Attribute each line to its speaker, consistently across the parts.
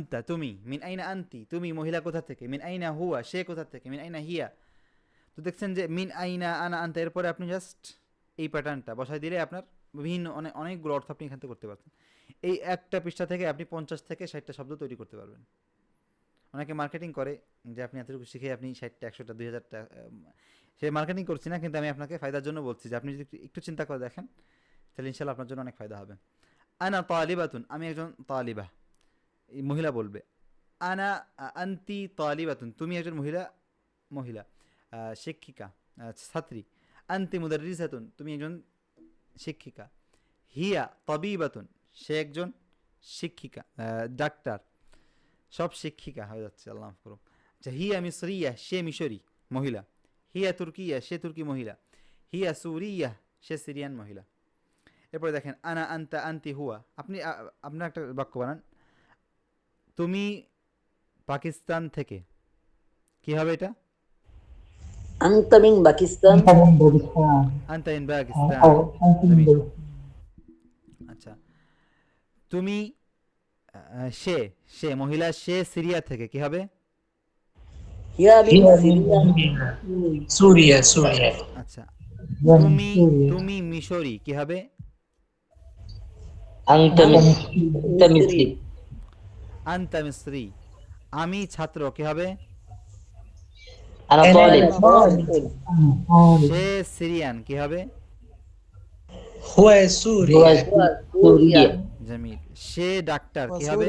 Speaker 1: আন্তা তুমি মিন আইনা আন্তি তুমি মহিলা কোথা থেকে মিন আইনা হুয়া সে কোথা থেকে মিন আইনা হিয়া তো দেখছেন যে মিন আইনা আনা আন্তা এরপরে আপনি জাস্ট এই প্যাটার্নটা বসাই দিলে আপনার বিভিন্ন অনেক অনেকগুলো অর্থ আপনি এখান থেকে করতে পারছেন। এই একটা পৃষ্ঠা থেকে আপনি পঞ্চাশ থেকে ষাটটা শব্দ তৈরি করতে পারবেন। অনেকে মার্কেটিং করে যে আপনি এতটুকু শিখে আপনি ষাটটা, একশোটা, দুই হাজারটা সে মার্কেটিং করছি না, কিন্তু আমি আপনাকে ফায়দার জন্য বলছি যে আপনি যদি একটু চিন্তা করে দেখেন, তাহলে ইনশাল্লাহ আপনার জন্য অনেক ফায়দা হবে। আনা তালিবাতুন। আমি একজন তালিবা। মহিলা বলবে, আনা, আন্তি তালিবাতুন তুমি একজন মহিলা মহিলা শিক্ষিকা ছাত্রী। আন্তি মুদারিসাতুন তুমি একজন শিক্ষিকা। হিয়া তবিবাতুন সে একজন শিক্ষিকা ডাক্তার। সব শিক্ষিকা হয়ে যাচ্ছে, আল্লাহ করুক আচ্ছা হিয়া মিসরিয়া সে মিশরি মহিলা। হিয়া তুর্কিয়া সে তুর্কি মহিলা। হিয়া সুরিয়া সে সিরিয়ান মহিলা। এরপরে দেখেন, আনা আন্তা আন্তি হুয়া আপনি আপনার একটা বাক্য বানান। তুমি পাকিস্তান থেকে। কি হবে এটা?
Speaker 2: আন্তামিন
Speaker 1: পাকিস্তান। আন্তামিন পাকিস্তান। আচ্ছা। তুমি সে সে মহিলা সে সিরিয়া থেকে কি হবে? আচ্ছা। তুমি তুমি মিশরি কি হবে? আন্তা মিস্ত্রি আমি ছাত্র কি হবে? সে সিরিয়ান কি হবে? সে ডাক্তার কি হবে?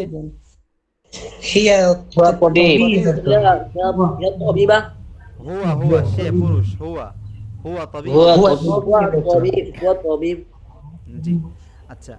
Speaker 1: আচ্ছা